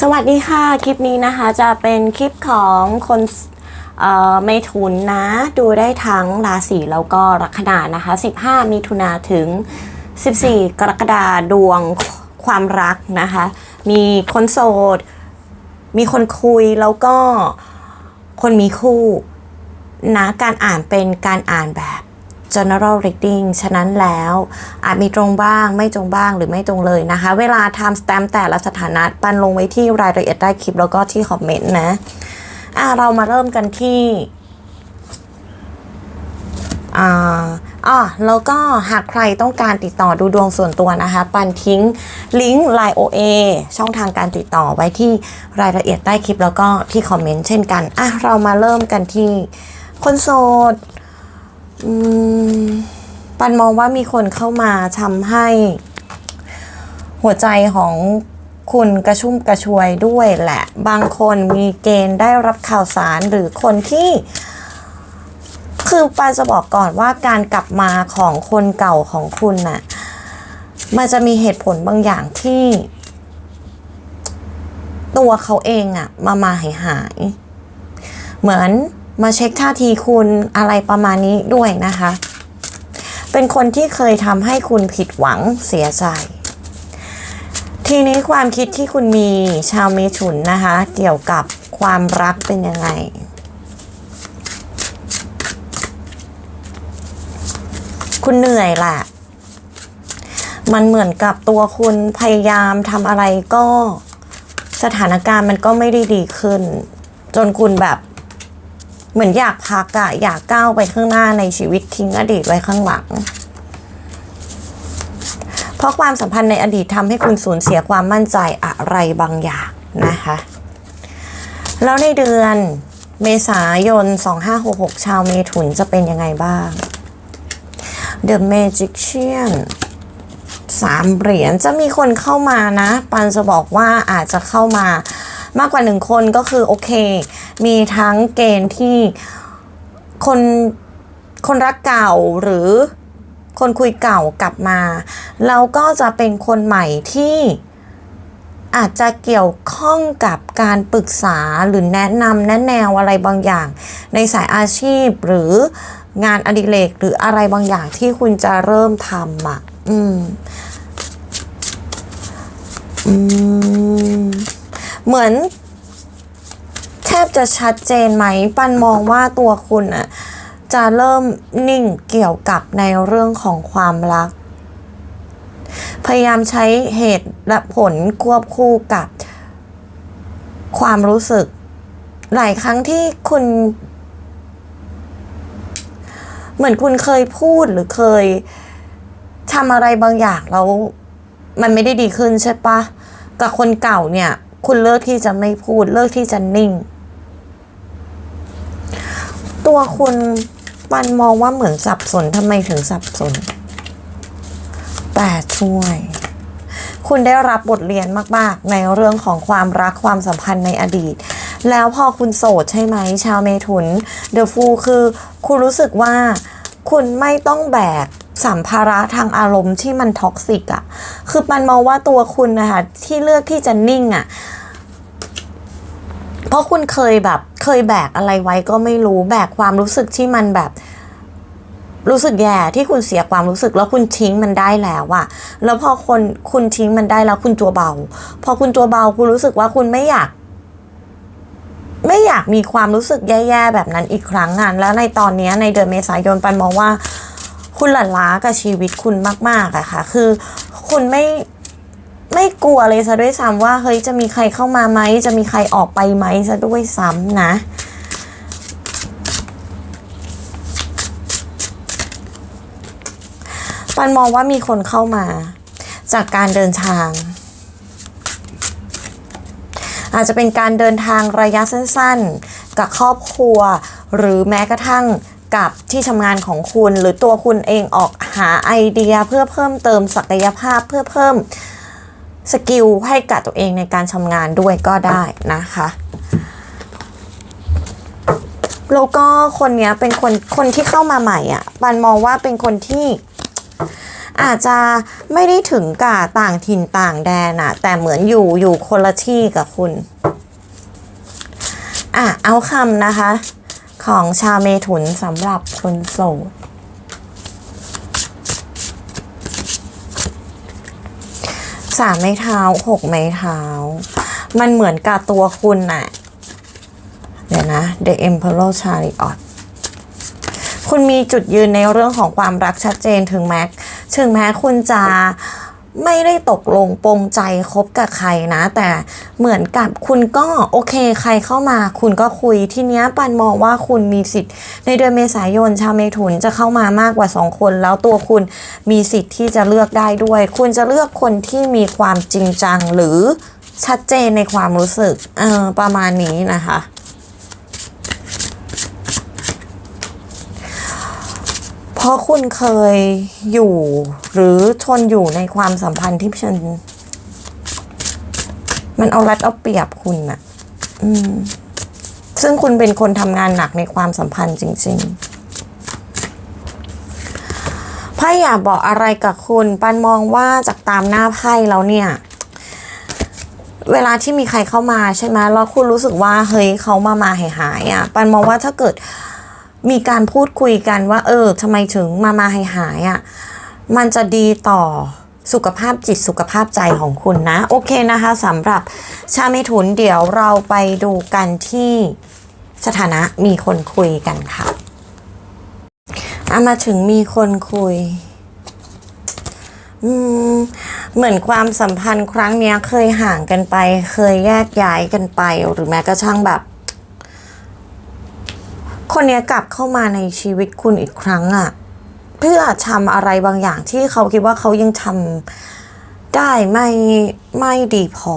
สวัสดีค่ะ คลิปนี้นะคะจะเป็นคลิปของคนเอ่อเมถุนนะ ดูได้ทั้งราศีแล้วก็ลัคนานะคะ 15มิถุนาถึง 14 กรกฎาดวงความรักนะคะ มีคนโสด มีคนคุยแล้วก็คนมีคู่นะการอ่านเป็นการอ่านแบบ general reading ฉะนั้นแล้วอาจมีตรงบ้างไม่ตรงบ้างหรือไม่ตรงเลยนะคะ เวลา time stamp แต่ละสถานะปันลงไว้ที่รายละเอียดใต้คลิปแล้วก็ที่คอมเมนต์นะอะเรามาเริ่มกันที่อ่าอ๋อแล้วก็หากใครต้องการติดต่อดูดวงส่วนตัวนะคะ ปันทิ้งลิงก์ Line OA ช่องทางการติดต่อไว้ที่รายละเอียดใต้คลิปแล้วก็ที่คอมเมนต์เช่นกัน อะ เรามาเริ่มกันที่คนโสด ปันมองว่ามีคนเข้ามาทำให้ หัวใจของคุณกระชุ่มกระชวยด้วยแหละ บางคนมีเกณฑ์ได้รับข่าวสารหรือคนที่ คือปานจะบอกก่อนว่าการกลับมาของคนเก่าของคุณน่ะ มันจะมีเหตุผลบางอย่างที่ ตัวเขาเองอะมามาหายหาย เหมือน มาเช็คท่าทีคุณอะไรประมาณนี้ด้วยนะคะ เป็นคนที่เคยทำให้คุณผิดหวังเสียใจ ทีนี้ความคิดที่คุณมีชาวเมถุนนะคะ เกี่ยวกับความรักเป็นยังไงคุณเหนื่อยแหละ มันเหมือนกับตัวคุณพยายามทำอะไรก็สถานการณ์มันก็ไม่ได้ดีขึ้น จนคุณแบบ เหมือนอยากพักอะอยากก้าวไปข้างหน้าในชีวิตทิ้งอดีตไว้ข้างหลัง เพราะความสัมพันธ์ในอดีตทำให้คุณสูญเสียความมั่นใจอะไรบางอย่างนะคะ แล้วในเดือนเมษายน 2566 ชาวเมถุนจะเป็นยังไงบ้าง The Magician สามเหรียญจะมีคนเข้ามานะ ปันจะบอกว่าอาจจะเข้ามา มากกว่าหนึ่งคนก็คือโอเค มีทั้งเกณฑ์ที่คนคนรักเก่าหรือคนคุยเก่ากลับมาแล้วก็จะเป็นคนใหม่ที่อาจจะเกี่ยวข้องกับการปรึกษาหรือแนะนำแนะแนวอะไรบางอย่าง ในสายอาชีพหรืองานอดิเรกหรืออะไรบางอย่างที่คุณจะเริ่มทำอะ อืม อืม เหมือน แทบจะชัดเจนไหม ปันมองว่าตัวคุณอะจะเริ่มนิ่งเกี่ยวกับในเรื่องของความรัก พยายามใช้เหตุและผลควบคู่กับความรู้สึก หลายครั้งที่คุณ เหมือนคุณเคยพูดหรือเคยทำอะไรบางอย่างแล้วมันไม่ได้ดีขึ้นใช่ปะกับคนเก่าเนี่ย คุณเลิกที่จะไม่พูด เลิกที่จะนิ่ง ตัวคุณปันมองว่าเหมือนสับสนทำไมถึงสับสน แต่ช่วย คุณได้รับบทเรียนมาก ๆ ในเรื่องของความรักความสัมพันธ์ในอดีต แล้วพอคุณโสดใช่ไหม ชาวเมถุนเดอะฟูคือ คุณรู้สึกว่า คุณไม่ต้องแบก สัมภาระทางอารมณ์ที่มันท็อกซิกอะคือปันมองว่าตัวคุณนะคะที่เลือกที่จะนิ่งอะเพราะคุณเคยแบบเคยแบกอะไรไว้ก็ไม่รู้แบกความรู้สึกที่มันแบบรู้สึกแย่ที่คุณเสียความรู้สึกแล้วคุณทิ้งมันได้แล้วอะแล้วพอคนคุณทิ้งมันได้แล้วคุณตัวเบา พอคุณตัวเบาคุณรู้สึกว่าคุณไม่อยาก ไม่อยากมีความรู้สึกแย่ๆแบบนั้นอีกครั้งงานแล้วในตอนนี้ในเดือนเมษายนปันมองว่า คุณหลั่นล้ากับชีวิตคุณมากๆอะค่ะ คือคุณไม่ไม่กลัวเลยซะด้วยซ้ำว่าเฮ้ยจะมีใครเข้ามาไหม จะมีใครออกไปไหมซะด้วยซ้ำนะ ปันมองว่ามีคนเข้ามา จากการเดินทาง อาจจะเป็นการเดินทางระยะสั้นๆ กับครอบครัว หรือแม้กระทั่ง กับที่ทำงานของคุณหรือตัวคุณเองออกหาไอเดียเพื่อเพิ่มเติมศักยภาพเพื่อเพิ่มสกิลให้กับตัวเองในการทำงานด้วยก็ได้นะคะแล้วก็คนเนี้ยเป็นคนคนที่เข้ามาใหม่อะปันมองว่าเป็นคนที่อาจจะไม่ได้ถึงกับต่างถิ่นต่างแดนอะแต่เหมือนอยู่อยู่คนละที่กับคุณ อะเอาคำนะคะ ของชาวเมถุนสำหรับคนโสดสามไม้เท้าหกไม้เท้า มันเหมือนกับตัวคุณน่ะ เดี๋ยวนะ The Emperor Chariot คุณมีจุดยืนในเรื่องของความรักชัดเจนถึงแม้ถึงแม้คุณจะ ไม่ได้ตกลงปรงใจคบกับใครนะ แต่เหมือนกับคุณก็โอเคใครเข้ามา คุณก็คุยทีเนี้ยปันมองว่าคุณมีสิทธิ์ ในเดือนเมษายนชาวเมถุนจะเข้ามามากกว่าสองคน แล้วตัวคุณมีสิทธิ์ที่จะเลือกได้ด้วย คุณจะเลือกคนที่มีความจริงจังหรือชัดเจนในความรู้สึกเออประมาณนี้นะคะ เพราะคุณเคยอยู่หรือทนอยู่ในความสัมพันธ์ที่ฉัน มันเอารัดเอาเปรียบคุณน่ะอืม ซึ่งคุณเป็นคนทำงานหนักในความสัมพันธ์จริง ๆ ไพ่อยากบอกอะไรกับคุณ ปันมองว่าจากตามหน้าไพ่แล้วเนี่ย เวลาที่มีใครเข้ามาใช่ไหมแล้วคุณรู้สึกว่าเฮ้ยเขามามาหายหายอะปันมองว่าถ้าเกิด มีการพูดคุยกันว่า เออทำไมถึงมามาหายหายอะมันจะดีต่อสุขภาพจิตสุขภาพใจของคุณนะ โอเคนะคะสำหรับชาเมถุนเดี๋ยวเราไปดูกันที่สถานะมีคนคุยกันค่ะอามาถึงมีคนคุย อืมเหมือนความสัมพันธ์ครั้งนี้เคยห่างกันไป เคยแยกย้ายกันไป หรือแม้กระทั่งแบบ คนนี้กลับเข้ามาในชีวิตคุณอีกครั้งอะเพื่อทำอะไรบางอย่างที่เขาคิดว่าเขายังทำได้ไม่ไม่ดีพอ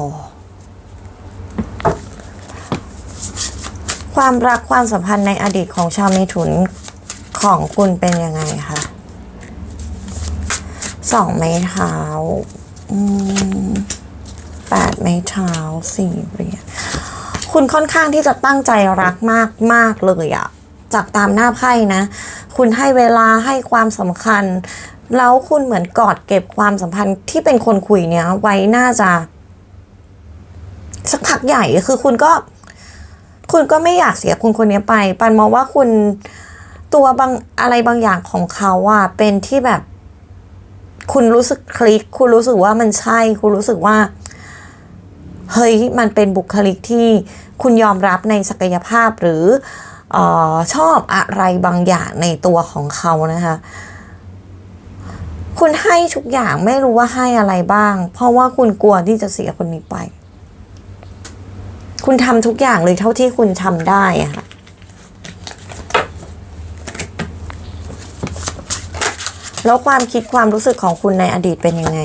ความรักความสัมพันธ์ในอดีตของชาวเมถุนของคุณเป็นยังไงคะสองไม้เท้าแปดไม้เท้าสี่เหรียญคุณค่อนข้างที่จะตั้งใจรักมากมากเลยอะ จากตามหน้าไพ่นะ คุณให้เวลาให้ความสำคัญ แล้วคุณเหมือนกอดเก็บความสัมพันธ์ที่เป็นคนคุยเนี้ยไว้น่าจะ สักพักใหญ่คือคุณก็ คุณก็ไม่อยากเสียคุณคนนี้ไป ปันมองว่าคุณตัวบางอะไรบางอย่างของเขาอะเป็นที่แบบ คุณรู้สึกคลิก คุณรู้สึกว่ามันใช่ คุณรู้สึกว่าเฮ้ยมันเป็นบุคลิกที่คุณยอมรับในศักยภาพหรือ ออชอบอะไรบางอย่างในตัวของเขานะคะ คุณให้ทุกอย่างไม่รู้ว่าให้อะไรบ้าง เพราะว่าคุณกลัวที่จะเสียคนนี้ไป คุณทำทุกอย่างเลยเท่าที่คุณทำได้อะค่ะแล้วความคิดความรู้สึกของคุณในอดีตเป็นยังไง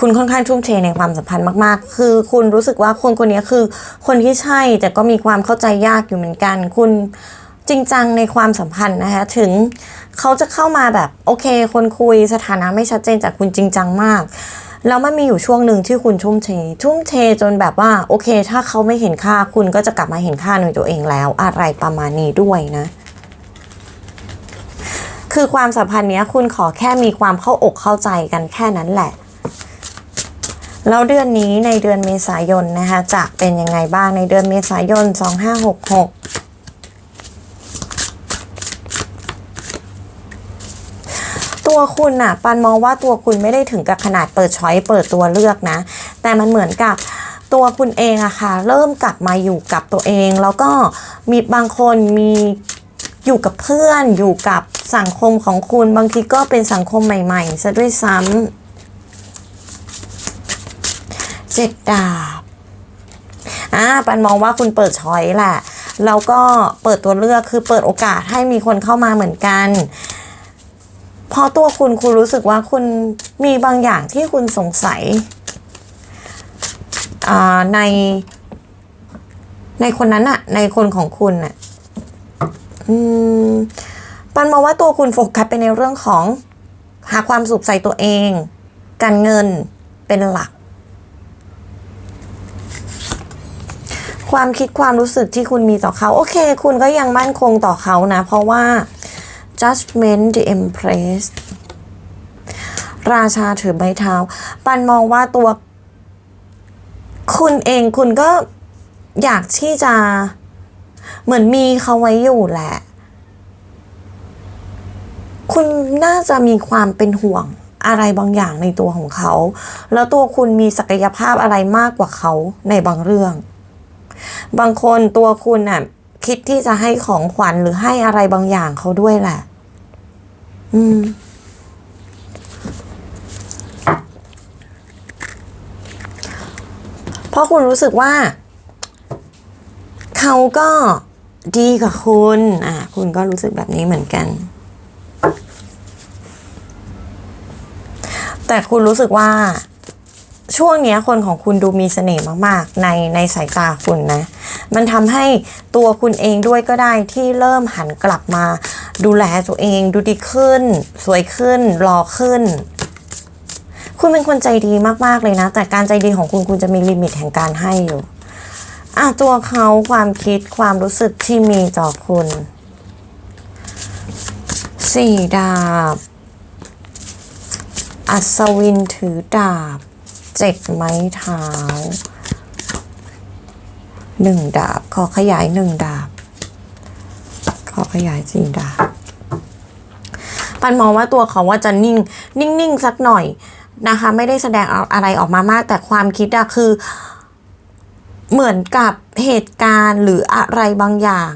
คุณค่อนข้างทุ่มเทในความสัมพันธ์มากๆ คือคุณรู้สึกว่าคนคนนี้คือ คนที่ใช่แต่ก็มีความเข้าใจยากอยู่เหมือนกัน คุณจริงจังในความสัมพันธ์นะคะถึงเขาจะเข้ามาแบบโอเค คนคุยสถานะไม่ชัดเจนจากคุณจริงจังมากแล้วมันมีอยู่ช่วงหนึ่งที่คุณทุ่มเท ทุ่มเทจนแบบว่าโอเค ถ้าเขาไม่เห็นค่าคุณก็จะกลับมาเห็นค่าในตัวเองแล้ว อะไรประมาณนี้ด้วยนะ คือความสัมพันธ์เนี้ยคุณขอแค่มีความเข้าอกเข้าใจกันแค่นั้นแหละ แล้วเดือนนี้ในเดือนเมษายนนะคะจะเป็นยังไงบ้างในเดือนเมษายน 2566 ตัวคุณน่ะปันมองว่าตัวคุณไม่ได้ถึงกับขนาดเปิดช้อยเปิดตัวเลือกนะ แต่มันเหมือนกับตัวคุณเองอะค่ะ เริ่มกลับมาอยู่กับตัวเอง แล้วก็มีบางคนมีอยู่กับเพื่อนอยู่กับสังคมของคุณบางทีก็เป็นสังคมใหม่ๆซะด้วยซ้ำ เจ็ดดาบอ่าปันมองว่าคุณเปิดช้อยแหละ แล้วก็เปิดตัวเลือกคือเปิดโอกาสให้มีคนเข้ามาเหมือนกันพราะตัวคุณคุณรู้สึกว่าคุณมีบางอย่างที่คุณสงสัยอ่าใน ในคนนั้นอะในคนของคุณอะอืมปันมองว่าตัวคุณโฟกัสไปในเรื่องของ หาความสุขใส่ตัวเอง การเงินเป็นหลัก ความคิดความรู้สึกที่คุณมีต่อเขา โอเค คุณก็ยังมั่นคงต่อเขานะ เพราะว่า judgment the empress ราชาถือใบเท้า ปันมองว่าตัวคุณเองคุณก็อยากที่จะเหมือนมีเขาไว้อยู่แหละ คุณน่าจะมีความเป็นห่วงอะไรบางอย่างในตัวของเขา แล้วตัวคุณมีศักยภาพอะไรมากกว่าเขาในบางเรื่อง บางคนตัวคุณน่ะคิดที่จะให้ของขวัญหรือให้อะไรบางอย่างเขาด้วยแหละ อืม เพราะคุณรู้สึกว่า เขาก็ดีกับคุณ อะ คุณก็รู้สึกแบบนี้เหมือนกัน แต่คุณรู้สึกว่า ช่วงนี้คนของคุณดูมีเสน่ห์มากๆ ในในสายตาคุณนะ มันทำให้ตัวคุณเองด้วยก็ได้ที่เริ่มหันกลับมา ดูแลตัวเองดูดีขึ้น สวยขึ้นหล่อขึ้น คุณเป็นคนใจดีมากๆเลยนะ แต่การใจดีของคุณคุณจะมีลิมิตแห่งการให้อยู่อะตัวเขาความคิดความรู้สึกที่มีต่อคุณสี่ดาบ อัศวินถือดาบ เจ็ดไม้เท้าหนึ่งดาบ ขอขยายหนึ่งดาบ ขอขยายสี่ดาบปันมองว่าตัวเขาว่าจะนิ่ง นิ่งๆสักหน่อยนะคะ ไม่ได้แสดงอะไรออกมามาก แต่ความคิดอะคือ เหมือนกับเหตุการณ์หรืออะไรบางอย่าง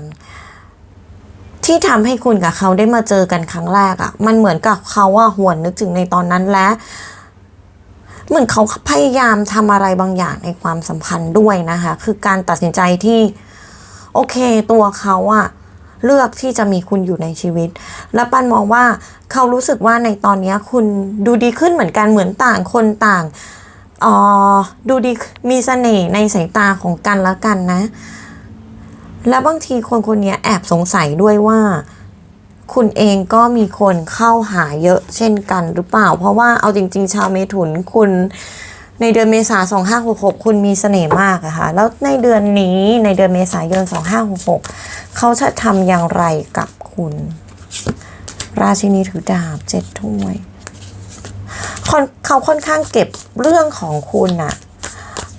ที่ทำให้คุณกับเขาได้มาเจอกันครั้งแรกอะ่ะมันเหมือนกับเขาว่าหวนนึกถึงในตอนนั้นและ เหมือนเขาพยายามทำอะไรบางอย่างในความสัมพันธ์ด้วยนะคะ คือการตัดสินใจที่โอเคตัวเขาอะเลือกที่จะมีคุณอยู่ในชีวิต และปันมองว่าเขารู้สึกว่าในตอนนี้คุณดูดีขึ้นเหมือนกันเหมือนต่างคนต่างอ๋อดูดีมีเสน่ห์ในสายตาของกันและกันนะ แล้วบางทีคนคนนี้แอบสงสัยด้วยว่า คุณเองก็มีคนเข้าหาเยอะเช่นกันหรือเปล่า เพราะว่าเอาจริง ๆ ชาวเมถุนคุณในเดือนเมษา2566คุณมีเสน่ห์มากอะค่ะ แล้วในเดือนนี้ในเดือนเมษายน2566เขาจะทำอย่างไรกับคุณ ราชินีถือดาบเจ็ดถ้วยเขาค่อนข้างเก็บเรื่องของคุณอะ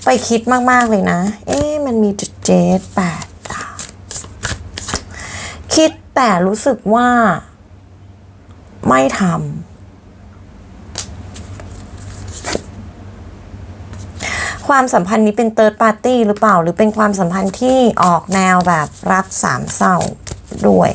ไปคิดมาก ๆ เลยนะ เอ๊ะ มันมีจุดเจ็ดแปดคิด แต่รู้สึกว่า ไม่ทำความสัมพันธ์นี้เป็นเติร์ดปาร์ตี้หรือเปล่า หรือเป็นความสัมพันธ์ที่ออกแนวแบบรักสามเศร้าด้วย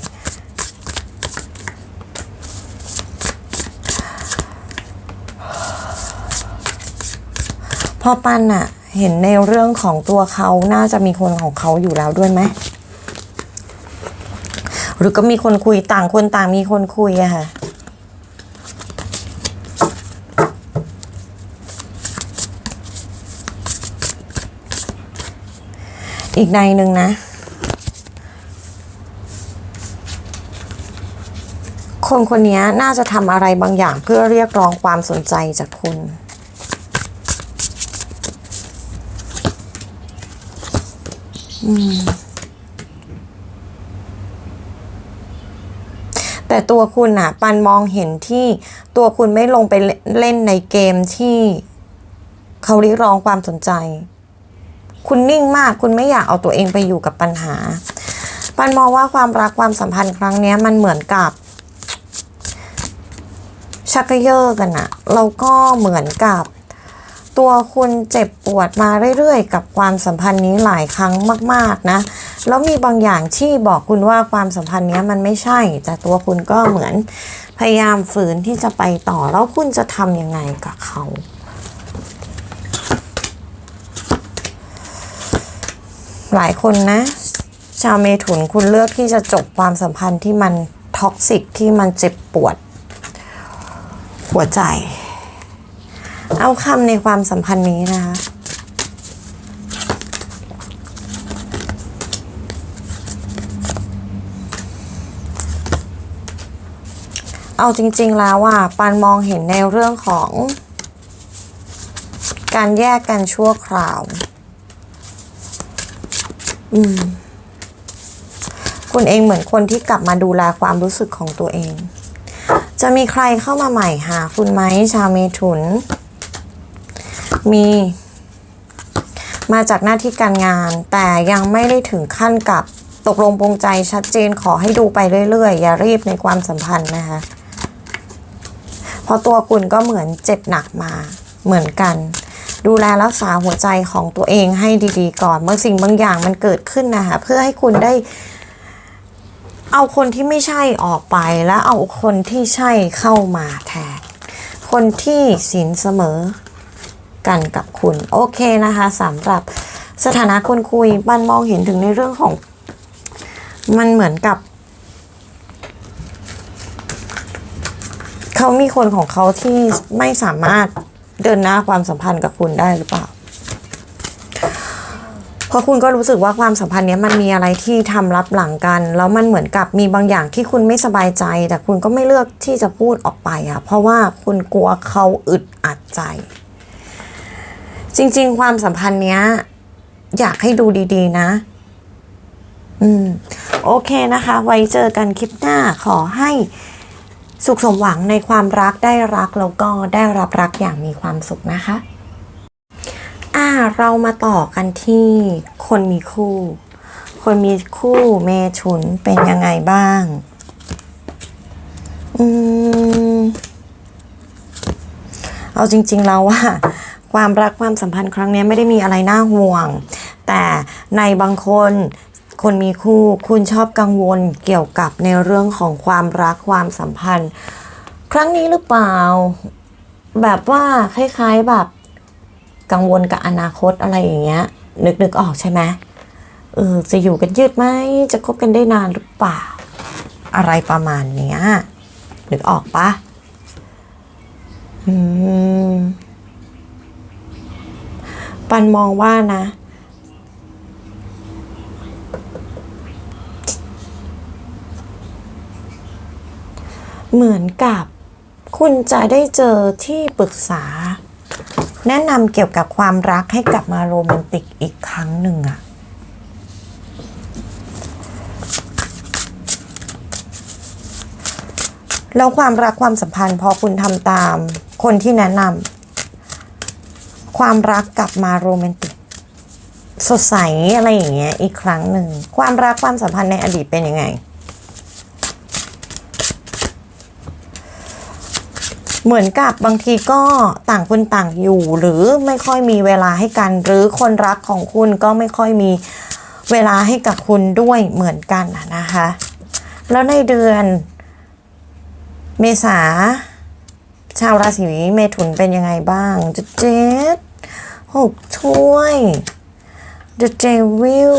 พอปันอะเห็นในเรื่องของตัวเขาน่าจะมีคนของเขาอยู่แล้วด้วยไหม หรือก็มีคนคุยต่างคนต่างมีคนคุยอะค่ะอีกในหนึ่งนะ คนคนนี้น่าจะทำอะไรบางอย่างเพื่อเรียกร้องความสนใจจากคุณ อืม แต่ตัวคุณอะปันมองเห็นที่ตัวคุณไม่ลงไปเล่นในเกมที่เขาเรียกร้องความสนใจ คุณนิ่งมากคุณไม่อยากเอาตัวเองไปอยู่กับปัญหา ปันมองว่าความรักความสัมพันธ์ครั้งนี้มันเหมือนกับ ชักกระเยอะกันอะแล้วก็เหมือนกับ ตัวคุณเจ็บปวดมาเรื่อยๆ กับความสัมพันธ์นี้หลายครั้งมาก ๆนะ แล้วมีบางอย่างที่บอกคุณว่าความสัมพันธ์นี้มันไม่ใช่ แต่ตัวคุณก็เหมือนพยายามฝืนที่จะไปต่อ แล้วคุณจะทำยังไงกับเขาหลายคนนะ ชาวเมถุนคุณเลือกที่จะจบความสัมพันธ์ที่มันท็อกซิกที่มันเจ็บปวด หัวใจ เอาคำในความสัมพันธ์นี้นะคะเอาจริง ๆ แล้วอะปานมองเห็นในเรื่องของ การแยกกันชั่วคราว อืม คุณเองเหมือนคนที่กลับมาดูแลความรู้สึกของตัวเอง จะมีใครเข้ามาใหม่หาคุณไหมชาวเมถุน มีมาจากหน้าที่การงาน แต่ยังไม่ได้ถึงขั้นกับตกลงปรงใจชัดเจนขอให้ดูไปเรื่อยๆ อย่ารีบในความสัมพันธ์นะคะเพราะตัวคุณก็เหมือนเจ็บหนักมาเหมือนกัน ดูแลรักษาหัวใจของตัวเองให้ดีๆ ก่อนเมื่อสิ่งบางอย่างมันเกิดขึ้นนะคะเพื่อให้คุณได้ เอาคนที่ไม่ใช่ออกไปแล้วเอาคนที่ใช่เข้ามาแทนคนที่สินเสมอ กันกับคุณ โอเคนะคะสำหรับสถานะคนคุยบันมองเห็นถึงในเรื่องของ มันเหมือนกับ เขามีคนของเขาที่ไม่สามารถเดินหน้าความสัมพันธ์กับคุณได้หรือเปล่าเพราะคุณก็รู้สึกว่าความสัมพันธ์เนี้ยมันมีอะไรที่ทำรับหลังกัน แล้วมันเหมือนกับมีบางอย่างที่คุณไม่สบายใจ แต่คุณก็ไม่เลือกที่จะพูดออกไปอะเพราะว่าคุณกลัวเขาอึดอัดใจ จริง ๆ ความสัมพันธ์เนี้ย อยากให้ดูดี ๆ นะ อืม โอเคนะคะ ไว้เจอกันคลิปหน้าขอให้สุขสมหวังในความรักได้รักแล้วก็ได้รับรักอย่างมีความสุขนะคะ อ่า เรามาต่อกันที่คนมีคู่ คนมีคู่เมถุนเป็นยังไงบ้าง อืม เอาจริง ๆ แล้วว่า ความรักความสัมพันธ์ครั้งนี้ไม่ได้มีอะไรน่าห่วง แต่ในบางคนคนมีคู่คุณชอบกังวลเกี่ยวกับในเรื่องของความรักความสัมพันธ์ ครั้งนี้หรือเปล่า แบบว่าคล้ายๆแบบกังวลกับอนาคตอะไรอย่างเงี้ย นึกนึกออกใช่ไหมเออจะอยู่กันยืดไหมจะคบกันได้นานหรือเปล่า อะไรประมาณเนี้ยนึกออกปะอืม ปันมองว่านะ เหมือนกับ คุณจะได้เจอที่ปรึกษา แนะนำเกี่ยวกับความรักให้กลับมาโรแมนติกอีกครั้งหนึ่งอะแล้วความรักความสัมพันธ์พอคุณทำตามคนที่แนะนำ ความรักกลับมาโรแมนติกสดใสอะไรอย่างเงี้ยอีกครั้งหนึ่ง ความรักความสัมพันธ์ในอดีตเป็นยังไง เหมือนกับบางทีก็ต่างคนต่างอยู่ หรือไม่ค่อยมีเวลาให้กัน หรือคนรักของคุณก็ไม่ค่อยมีเวลาให้กับคุณด้วยเหมือนกันนะคะ แล้วในเดือนเมษาชาวราศีเมถุนเป็นยังไงบ้างจะเจ็ด หกถ้วย The Devil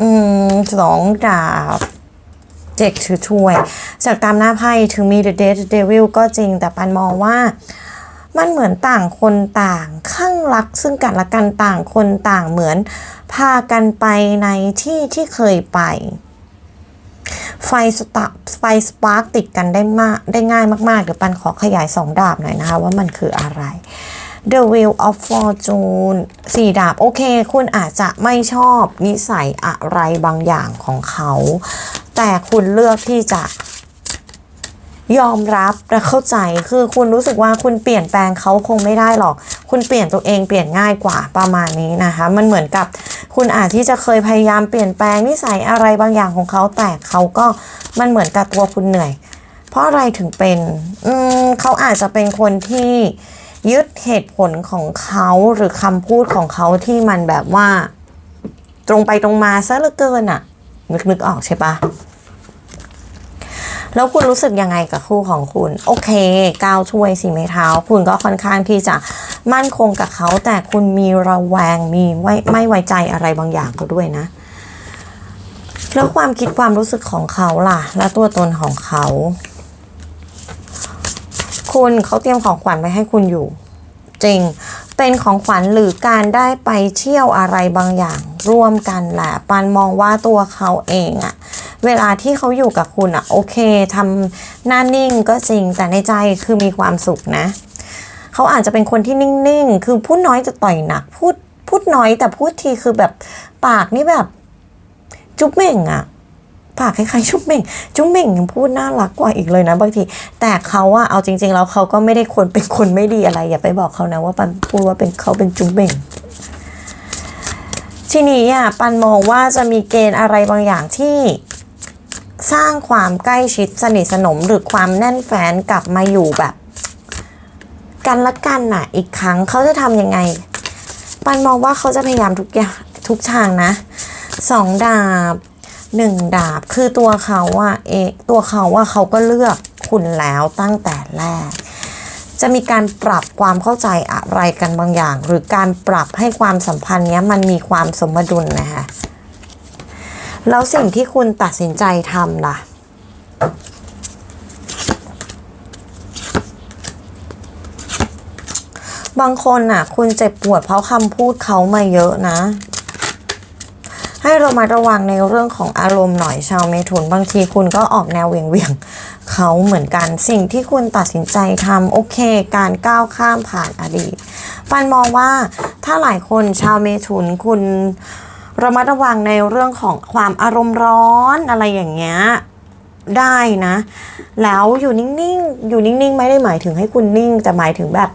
อืมสองดาบเจ็กถือถ้วย จากตามหน้าไพ่ถึงมี The Dead Devil ก็จริงแต่ปันมองว่ามันเหมือนต่างคนต่างข้างรักซึ่งกันและกันต่างคนต่างเหมือน พากันไปในที่ที่เคยไป ไฟสตาไฟสปาร์กติดกันได้มากได้ง่ายมากๆ เดี๋ยวปันขอขยายสองดาบหน่อยนะคะว่ามันคืออะไร The Wheel of Fortune สี่ดาบ โอเค คุณอาจจะไม่ชอบนิสัยอะไรบางอย่างของเขา แต่คุณเลือกที่จะยอมรับและเข้าใจคือคุณรู้สึกว่าคุณเปลี่ยนแปลงเขาคงไม่ได้หรอก คุณเปลี่ยนตัวเองเปลี่ยนง่ายกว่าประมาณนี้นะคะ มันเหมือนกับคุณอาจที่จะเคยพยายามเปลี่ยนแปลงนิสัยอะไรบางอย่างของเขาแต่เขาก็มันเหมือนกับตัวคุณเหนื่อย เพราะอะไรถึงเป็น อืมเขาอาจจะเป็นคนที่ ยึดเหตุผลของเขาหรือคำพูดของเขาที่มันแบบว่า ตรงไปตรงมาซะเหลือเกินอะนึกนึกออกใช่ปะแล้วคุณรู้สึกยังไงกับคู่ของคุณ โอเคก้าวช่วยสีไม้เท้า คุณก็ค่อนข้างที่จะมั่นคงกับเขา แต่คุณมีระแวงมีไว้ไม่ไว้ใจอะไรบางอย่างก็ด้วยนะ แล้วความคิดความรู้สึกของเขาล่ะ และตัวตนของเขา คุณเขาเตรียมของขวัญไว้ให้คุณอยู่ จริง เป็นของขวัญหรือการได้ไปเที่ยวอะไรบางอย่างร่วมกันแหละปันมองว่าตัวเขาเองอะเวลาที่เขาอยู่กับคุณอะโอเคทำหน้านิ่งก็จริงแต่ในใจคือมีความสุขนะ เขาอาจจะเป็นคนที่นิ่งๆ คือพูดน้อยจะต่อยหนัก พูดพูดน้อยแต่พูดทีคือแบบปากนี่แบบจุ๊บเม่งอะ ปากคล้ายๆจุ๊บเหม่งจุ๊บเหม่งยังพูดน่ารักกว่าอีกเลยนะบางที แต่เขาอะเอาจริง ๆ แล้วเขาก็ไม่ได้คนเป็นคนไม่ดีอะไร อย่าไปบอกเขานะว่าปันพูดว่าเป็นเขาเป็นจุ๊บเหม่งทีนี้อะปันมองว่าจะมีเกณฑ์อะไรบางอย่างที่สร้างความใกล้ชิดสนิทสนมหรือความแน่นแฟนกลับมาอยู่แบบ กันละกันน่ะ อีกครั้งเขาจะทำยังไง ปันมองว่าเขาจะพยายามทุกอย่างทุกทางนะสองดาบ หนึ่งดาบคือตัวเขาอะเอตัวเขาว่าเขาก็เลือกคุณแล้วตั้งแต่แรก จะมีการปรับความเข้าใจอะไรกันบางอย่าง หรือการปรับให้ความสัมพันธ์เนี้ยมันมีความสมดุลนะคะแล้วสิ่งที่คุณตัดสินใจทำล่ะบางคนน่ะ คุณเจ็บปวดเพราะคำพูดเขามาเยอะนะ ให้เรามาระวังในเรื่องของอารมณ์หน่อยชาวเมถุน บางทีคุณก็ออกแนวเวียงเวียงเขาเหมือนกันสิ่งที่คุณตัดสินใจทำโอเค การก้าวข้ามผ่านอดีตปันมองว่าถ้าหลายคนชาวเมถุนคุณระมัดระวังในเรื่องของความอารมณ์ร้อนอะไรอย่างเงี้ยได้นะ แล้วอยู่นิ่งๆ อยู่นิ่งๆ ไม่ได้หมายถึงให้คุณนิ่ง แต่หมายถึงแบบ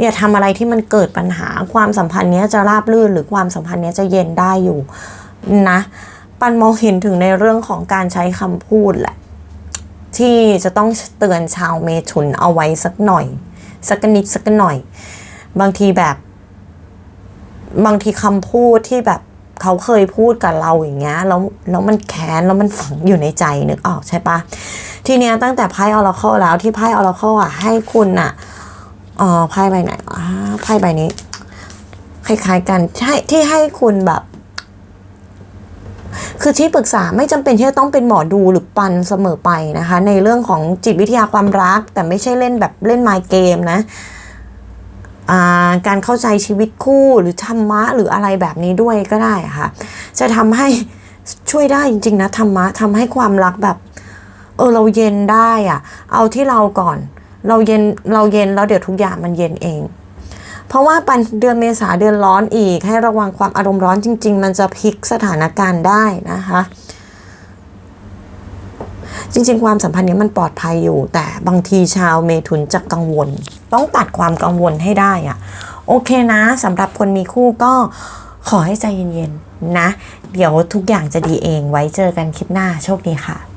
อย่าทำอะไรที่มันเกิดปัญหาความสัมพันธ์เนี้ยจะราบรื่นหรือความสัมพันธ์เนี้ยจะเย็นได้อยู่นะปันมองเห็นถึงในเรื่องของการใช้คำพูดแหละ ที่จะต้องเตือนชาวเมถุนเอาไว้สักหน่อย สักนิดสักหน่อย บางทีแบบ บางทีคำพูดที่แบบเขาเคยพูดกับเราอย่างเงี้ยแล้วแล้วมันแค้นแล้วมันฝังอยู่ในใจนึกออกใช่ปะทีเนี้ยตั้งแต่ไพ่ออราเคิลแล้วที่ไพ่ออราเคิลอะให้คุณอะ อ๋อไพ่ใบไหนอ่าไพ่ใบนี้ คล้าย ๆ กันใช่ที่ให้คุณแบบ คือที่ปรึกษาไม่จำเป็นที่จะต้องเป็นหมอดูหรือปันเสมอไปนะคะ ในเรื่องของจิตวิทยาความรัก แต่ไม่ใช่เล่นแบบเล่นไมเกมนะาการเข้าใจชีวิตคู่หรือธรรมะหรืออะไรแบบนี้ด้วยก็ได้ค่ะ จะทำให้ช่วยได้จริง ๆ นะธรรมะทำให้ความรักแบบ เออเราเย็นได้อะเอาที่เราก่อน เราเย็นเราเย็นแล้วเดี๋ยวทุกอย่างมันเย็นเอง เพราะว่าปันเดือนเมษาเดือนร้อนอีก ให้ระวังความอารมณ์ร้อนจริง ๆ มันจะพลิกสถานการณ์ได้นะคะจริงๆ ความสัมพันธ์นี้มันปลอดภัยอยู่ แต่บางทีชาวเมถุนจะกังวล ต้องตัดความกังวลให้ได้อะโอเคนะสำหรับคนมีคู่ก็ขอให้ใจเย็นๆ นะ เดี๋ยวทุกอย่างจะดีเองไว้เจอกันคลิปหน้าโชคดีค่ะ